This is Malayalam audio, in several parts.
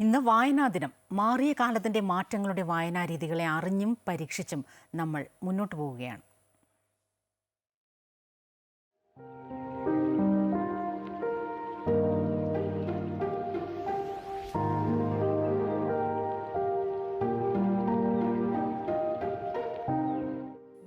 ഇന്ന് വായനാ ദിനം മാറിയ കാലത്തിന്റെ മാറ്റങ്ങളുടെ വായനാ രീതികളെ അറിഞ്ഞും പരീക്ഷിച്ചും നമ്മൾ മുന്നോട്ട് പോവുകയാണ്.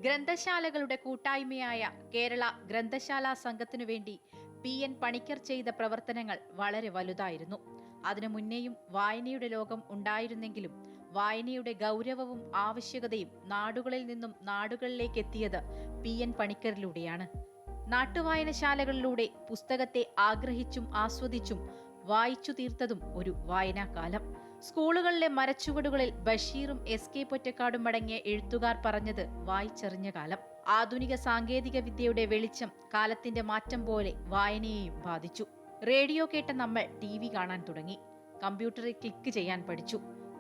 ഗ്രന്ഥശാലകളുടെ കൂട്ടായ്മയായ കേരള ഗ്രന്ഥശാല സംഘത്തിനു വേണ്ടി പി. എൻ. പണിക്കർ ചെയ്ത പ്രവർത്തനങ്ങൾ വളരെ വലുതായിരുന്നു. അതിനു മുന്നേയും വായനയുടെ ലോകം ഉണ്ടായിരുന്നെങ്കിലും വായനയുടെ ഗൗരവവും ആവശ്യകതയും നാടുകളിൽ നിന്നും നാടുകളിലേക്ക് എത്തിയത് പി. എൻ. പണിക്കറിലൂടെയാണ് നാട്ടുവായനശാലകളിലൂടെ പുസ്തകത്തെ ആഗ്രഹിച്ചും ആസ്വദിച്ചും വായിച്ചു തീർത്തതും ഒരു വായനാകാലം. സ്കൂളുകളിലെ മരച്ചുവടുകളിൽ ബഷീറും എസ്. കെ. പൊറ്റക്കാടും അടങ്ങിയ എഴുത്തുകാർ പറഞ്ഞത് വായിച്ചെറിഞ്ഞ കാലം. ആധുനിക സാങ്കേതിക വിദ്യയുടെ വെളിച്ചം കാലത്തിന്റെ മാറ്റം പോലെ വായനയെയും ബാധിച്ചു. റേഡിയോ കേട്ട നമ്മൾ ടി വി കാണാൻ തുടങ്ങി. കമ്പ്യൂട്ടറിൽ ക്ലിക്ക് ചെയ്യാൻ പഠിച്ചു.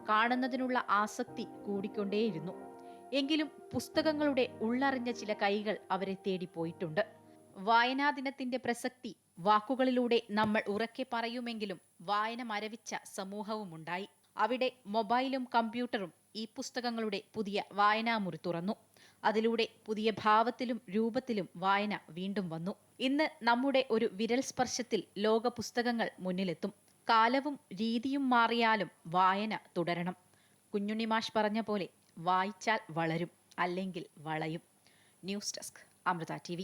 കാണുന്നതിനുള്ള ആസക്തി കൂടിക്കൊണ്ടേയിരുന്നു. എങ്കിലും പുസ്തകങ്ങളുടെ ഉള്ളറിഞ്ഞ ചില കൈകൾ അവരെ തേടിപ്പോയിട്ടുണ്ട് വായനാ ദിനത്തിന്റെ പ്രസക്തി വാക്കുകളിലൂടെ നമ്മൾ ഉറക്കെ പറയുമെങ്കിലും വായന മരവിച്ച സമൂഹവുമുണ്ടായി. അവിടെ മൊബൈലും കമ്പ്യൂട്ടറും ഈ പുസ്തകങ്ങളുടെ പുതിയ വായനാമുറി തുറന്നു. അതിലൂടെ പുതിയ ഭാവത്തിലും രൂപത്തിലും വായന വീണ്ടും വന്നു. ഇന്ന് നമ്മുടെ ഒരു വിരൽ സ്പർശത്തിൽ ലോക പുസ്തകങ്ങൾ മുന്നിലെത്തും. കാലവും രീതിയും മാറിയാലും വായന തുടരണം. കുഞ്ഞുണ്ണിമാഷ് പറഞ്ഞ പോലെ വായിച്ചാൽ വളരും അല്ലെങ്കിൽ വളയും. News desk Amrita T